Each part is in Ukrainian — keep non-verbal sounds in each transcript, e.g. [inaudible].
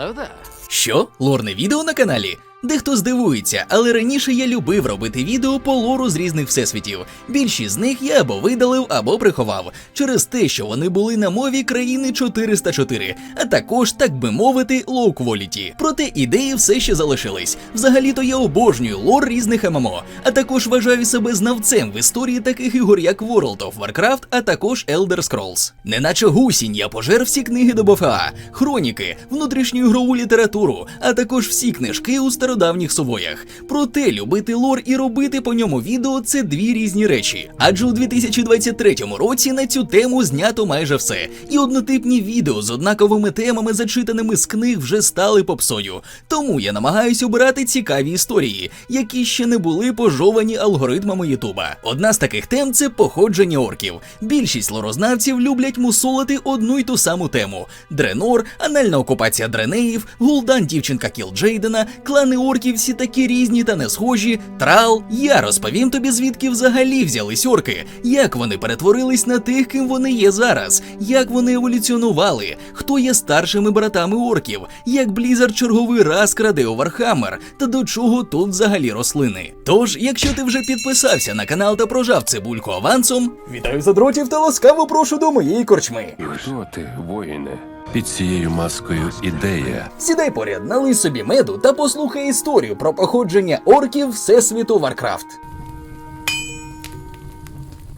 Hello there. Що? Лорне відео на каналі? Дехто здивується, але раніше я любив робити відео по лору з різних всесвітів. Більшість з них я або видалив, або приховав через те, що вони були на мові країни 404, а також, так би мовити, quality. Проте ідеї все ще залишились. Взагалі-то я обожнюю лор різних ММО, а також вважаю себе знавцем в історії таких ігор, як World of Warcraft, а також Elder Scrolls. Неначе гусінь я пожер всі книги до БФА, хроніки, внутрішню ігрову літературу, а також всі книжки у стародавніх сувоях. Проте любити лор і робити по ньому відео це дві різні речі. Адже у 2023 році на цю тему знято майже все. І однотипні відео з однаковими темами, зачитаними з книг, вже стали попсою. Тому я намагаюся обирати цікаві історії, які ще не були пожовані алгоритмами Ютуба. Одна з таких тем це походження орків. Більшість лорознавців люблять мусолити одну й ту саму тему: Дренор, анальна окупація Дренеїв, Гулдан дівчинка Кіл Джейдена, клани орків всі такі різні та не схожі. Трал. Я розповім тобі, звідки взагалі взялись орки, як вони перетворились на тих, ким вони є зараз, як вони еволюціонували, хто є старшими братами орків, як Блізар черговий раз краде у Вархаммер, та до чого тут взагалі рослини. Тож, якщо ти вже підписався на канал та прожав цибульку авансом, вітаю задротів та ласкаво прошу до моєї корчми. І хто ти, воїне? Під цією маскою ідея. Сідай поряд, налий собі меду та послухай історію про походження орків Всесвіту Варкрафт.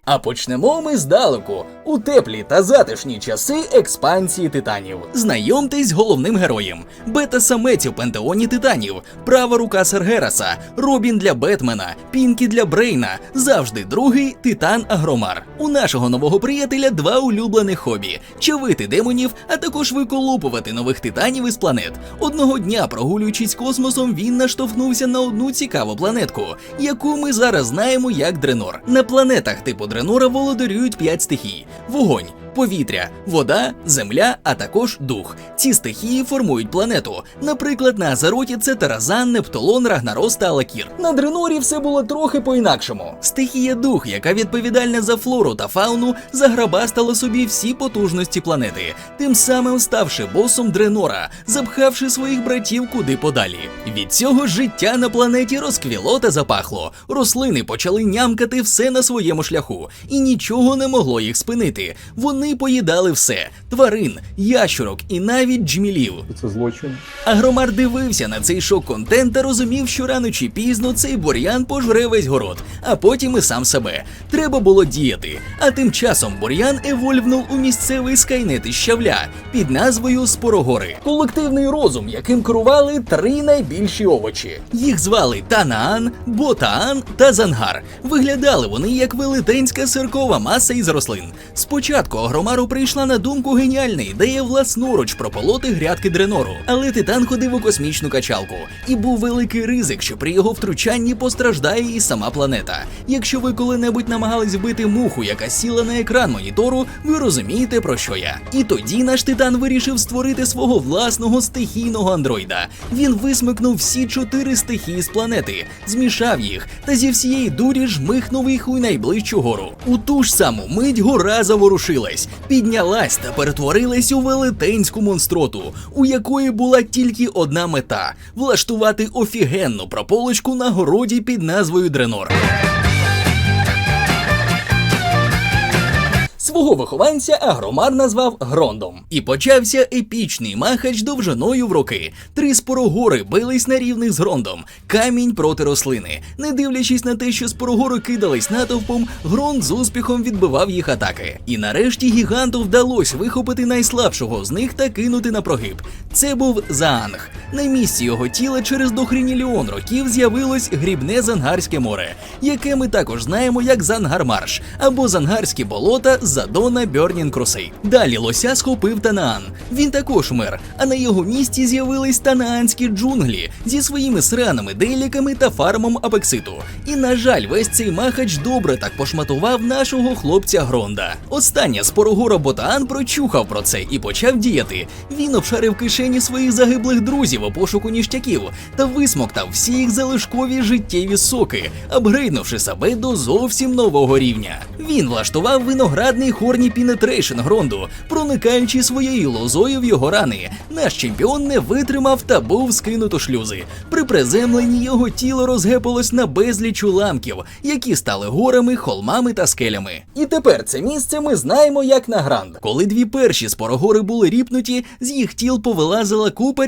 А почнемо ми здалеку, у теплі та затишні часи експансії титанів. Знайомтесь з головним героєм: бета-самець у пантеоні титанів, права рука Сергераса, Робін для Бетмена, Пінкі для Брейна, завжди другий титан Агромар. У нашого нового приятеля два улюблених хобі: чавити демонів, а також виколупувати нових титанів із планет. Одного дня, прогулюючись космосом, він наштовхнувся на одну цікаву планетку, яку ми зараз знаємо як Дренор. На планетах типу Дренора володарюють п'ять стихій: вогонь. Повітря, вода, земля, а також дух. Ці стихії формують планету. Наприклад, на Азероті це Таразан, Нептолон, Рагнарос та Алакір. На Дренорі все було трохи по-інакшому. Стихія дух, яка відповідальна за флору та фауну, заграбастала собі всі потужності планети, тим самим ставши босом Дренора, запхавши своїх братів куди подалі. Від цього життя на планеті розквіло та запахло. Рослини почали нямкати все на своєму шляху, і нічого не могло їх спинити. Вони поїдали все: тварин, ящурок і навіть джмілів. Це злочин. Агромар дивився на цей шок-контент та розумів, що рано чи пізно цей бур'ян пожре весь город, а потім і сам себе. Треба було діяти. А тим часом бур'ян евольвнув у місцевий скайнет із щавля під назвою Спорогори. Колективний розум, яким керували три найбільші овочі. Їх звали Танаан, Ботаан та Зангар. Виглядали вони як велетенська сиркова маса із рослин. Спочатку Агромару прийшла на думку геніальна ідея власноруч прополоти грядки Дренору, але титан ходив у космічну качалку, і був великий ризик, що при його втручанні постраждає і сама планета. Якщо ви коли-небудь намагались вбити муху, яка сіла на екран монітору, ви розумієте про що я. І тоді наш титан вирішив створити свого власного стихійного андроїда. Він висмикнув всі чотири стихії з планети, змішав їх та зі всієї дурі жмихнув їх у найближчу гору. У ту ж саму мить гора заворушилась, піднялась та перетворилась у велетенську монстроту, у якої була тільки одна мета влаштувати офігенну прополочку на городі під назвою Дренор. Свого вихованця Агромар назвав Грондом. І почався епічний махач довжиною в роки. Три спорогори бились на рівних з Грондом, камінь проти рослини. Не дивлячись на те, що спорогори кидались натовпом, Гронд з успіхом відбивав їх атаки. І нарешті гіганту вдалося вихопити найслабшого з них та кинути на прогиб. Це був Заанг. На місці його тіла через дохрініліон років з'явилось грібне Зангарське море, яке ми також знаємо як Зангармарш або Зангарські болота Задона Бьорнін Крусей. Далі лося схопив Танаан. Він також мер, а на його місці з'явились танаанські джунглі зі своїми сранами, деліками та фармом апекситу. І на жаль, весь цей махач добре так пошматував нашого хлопця Гронда. Остання спорогора Ботаан прочухав про це і почав діяти. Він обшарив кишені своїх загиблих друзів у пошуку ніштяків та висмоктав всі їх залишкові життєві соки, апгрейднувши себе до зовсім нового рівня. Він влаштував виноградний хорні пінетрейшн Гронду, проникаючи своєю лозою в його рани. Наш чемпіон не витримав та був скинуто шлюзи. При приземленні його тіло розгепалось на безліч уламків, які стали горами, холмами та скелями. І тепер це місце ми знаємо як на гранд. Коли дві перші спорогори були ріпнуті, з їх тіл повилазила купа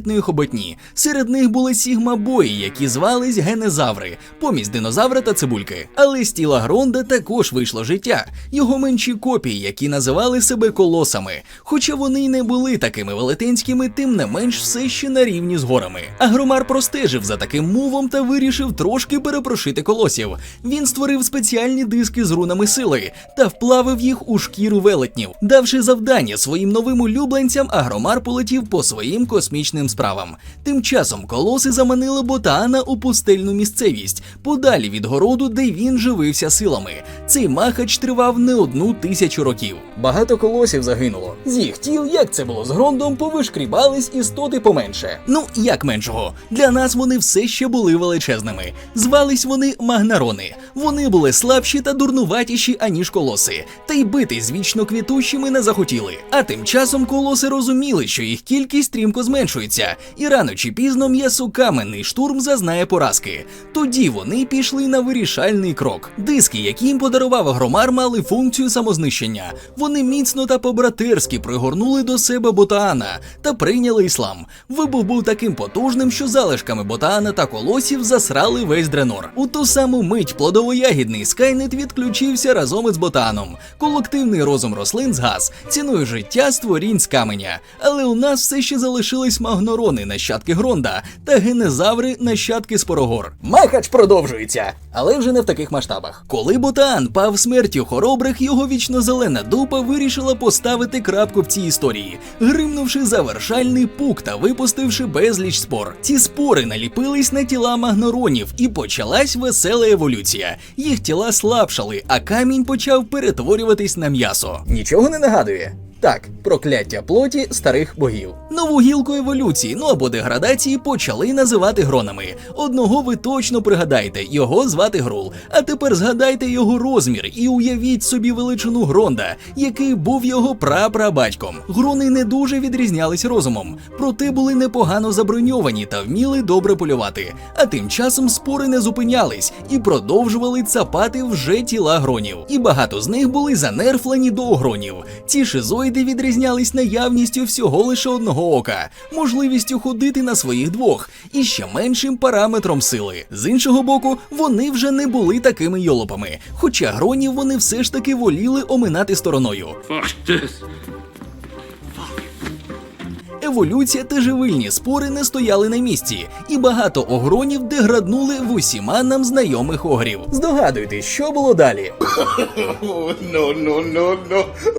різноманітної хоботні. Серед них були сігмабої, які звались генезаври, помість динозавра та цибульки. Але з тіла Гронда також вийшло життя, його менші копії, які називали себе колосами. Хоча вони й не були такими велетенськими, тим не менш все ще на рівні з горами. Агромар простежив за таким мувом та вирішив трошки перепрошити колосів. Він створив спеціальні диски з рунами сили та вплавив їх у шкіру велетнів. Давши завдання своїм новим улюбленцям, Агромар полетів по своїм космічним справам. Тим часом колоси заманили Ботаана у пустельну місцевість, подалі від городу, де він живився силами. Цей махач тривав не одну тисячу років. Багато колосів загинуло. З їх тіл, як це було з грондом, повишкрібались істоти поменше. Ну як меншого? Для нас вони все ще були величезними. Звались вони магнарони. Вони були слабші та дурнуватіші, аніж колоси, та й бити з вічно квітущими не захотіли. А тим часом колоси розуміли, що їх кількість стрімко зменшується, і рано чи пізно м'ясокаменний штурм зазнає поразки. Тоді вони пішли на вирішальний крок. Диски, які їм подарував Агромар, мали функцію самознищення. Вони міцно та по-братерськи пригорнули до себе Ботаана та прийняли іслам. Вибух був таким потужним, що залишками Ботаана та колосів засрали весь дренор. У ту саму мить плодово-ягідний Скайнет відключився разом із Ботаном. Колективний розум рослин згас, ціною життя створінь з каменя. Але у нас все ще залишились магнорони, нащадки Гронда, та генезаври, нащадки Спорогор. Махач продовжується, але вже не в таких масштабах. Коли Ботан пав смертю хоробрих, його вічно зелена дупа вирішила поставити крапку в цій історії, гримнувши завершальний пук та випустивши безліч спор. Ці спори наліпились на тіла магноронів, і почалась весела еволюція. Їх тіла слабшали, а камінь почав перетворюватись на м'ясо. Нічого не нагадує. Так, прокляття плоті старих богів. Нову гілку еволюції, ну або деградації почали називати гронами. Одного ви точно пригадаєте, його звати Грул. А тепер згадайте його розмір і уявіть собі величину Гронда, який був його прапрабатьком. Грони не дуже відрізнялись розумом, проте були непогано заброньовані та вміли добре полювати. А тим часом спори не зупинялись і продовжували цапати вже тіла гронів. І багато з них були занерфлені до огронів. Ці шизоїди відрізнялись наявністю всього лише одного ока, можливістю ходити на своїх двох і ще меншим параметром сили. З іншого боку, вони вже не були такими йолопами, хоча гронів вони все ж таки воліли оминати стороною. This. Еволюція та живильні спори не стояли на місці, і багато огронів деграднули в усіма нам знайомих огрів. Здогадуйтесь, що було далі. [laughs]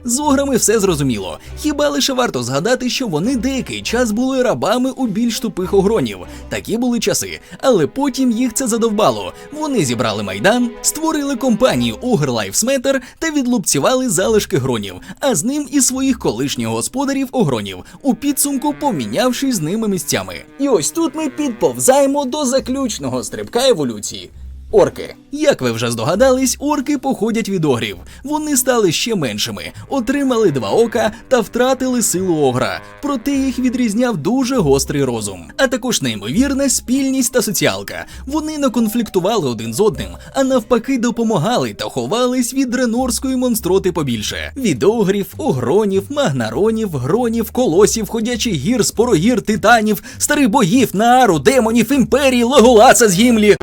З ограми все зрозуміло. Хіба лише варто згадати, що вони деякий час були рабами у більш тупих огронів. Такі були часи, але потім їх це задовбало. Вони зібрали майдан, створили компанію Lives Matter та відлупцювали залишки гронів, а з ним і своїх колишніх господарів огронів, у підсумку помінявшись з ними місцями. І ось тут ми підповзаємо до заключного стрибка еволюції. Орки. Як ви вже здогадались, орки походять від огрів. Вони стали ще меншими, отримали два ока та втратили силу огра. Проте їх відрізняв дуже гострий розум, а також неймовірна спільність та соціалка. Вони не конфліктували один з одним, а навпаки допомагали та ховались від дренорської монстроти побільше. Від огрів, огронів, магнаронів, гронів, колосів, ходячих гір, спорогір, титанів, старих богів, наару, демонів, імперії, леголаса з гімлі.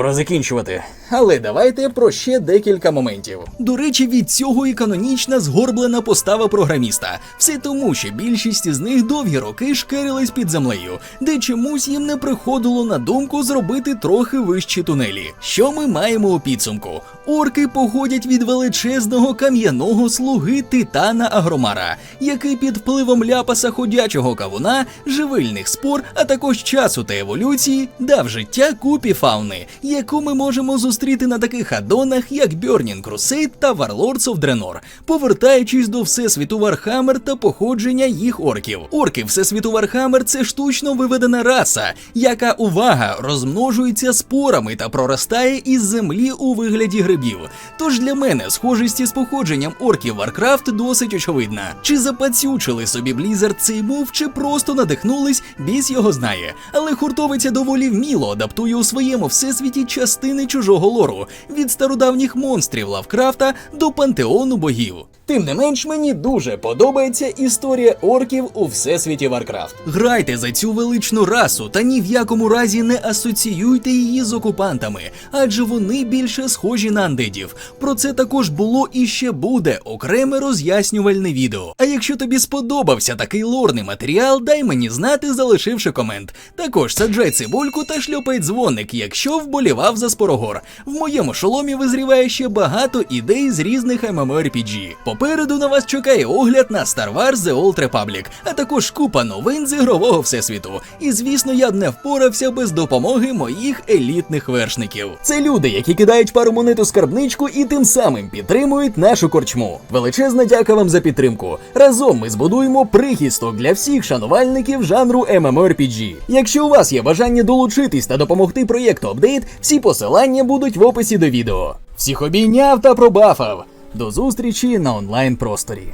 Пора закінчувати. Але давайте про ще декілька моментів. До речі, від цього і канонічна згорблена постава програміста. Все тому, що більшість із них довгі роки шкерились під землею, де чомусь їм не приходило на думку зробити трохи вищі тунелі. Що ми маємо у підсумку? Орки походять від величезного кам'яного слуги Титана Агромара, який під впливом ляпаса ходячого кавуна, живильних спор, а також часу та еволюції дав життя купі фауни, яку ми можемо зустріти зустріти на таких аддонах, як Burning Crusade та Warlords of Draenor, повертаючись до всесвіту Вархаммер та походження їх орків. Орки всесвіту Вархаммер – це штучно виведена раса, яка увага розмножується спорами та проростає із землі у вигляді грибів. Тож для мене схожість із походженням орків Warcraft досить очевидна. Чи запацючили собі Blizzard цей мув, чи просто надихнулись, біс його знає. Але хуртовиця доволі вміло адаптує у своєму всесвіті частини чужого лору від стародавніх монстрів Лавкрафта до пантеону богів. Тим не менш, мені дуже подобається історія орків у всесвіті Варкрафт. Грайте за цю величну расу та ні в якому разі не асоціюйте її з окупантами, адже вони більше схожі на андидів. Про це також було і ще буде окреме роз'яснювальне відео. А якщо тобі сподобався такий лорний матеріал, дай мені знати, залишивши комент. Також саджай цибульку та шльопай дзвоник, якщо вболівав за Спорогор. В моєму шоломі визріває ще багато ідей з різних MMORPG. Попереду на вас чекає огляд на Star Wars The Old Republic, а також купа новин з ігрового всесвіту. І звісно, я б не впорався без допомоги моїх елітних вершників. Це люди, які кидають пару монет у скарбничку і тим самим підтримують нашу корчму. Величезна дяка вам за підтримку. Разом ми збудуємо прихисток для всіх шанувальників жанру MMORPG. Якщо у вас є бажання долучитись та допомогти проєкту апдейт, всі посилання будуть в описі до відео. Всіх обійняв та пробафав. До зустрічі на онлайн просторі.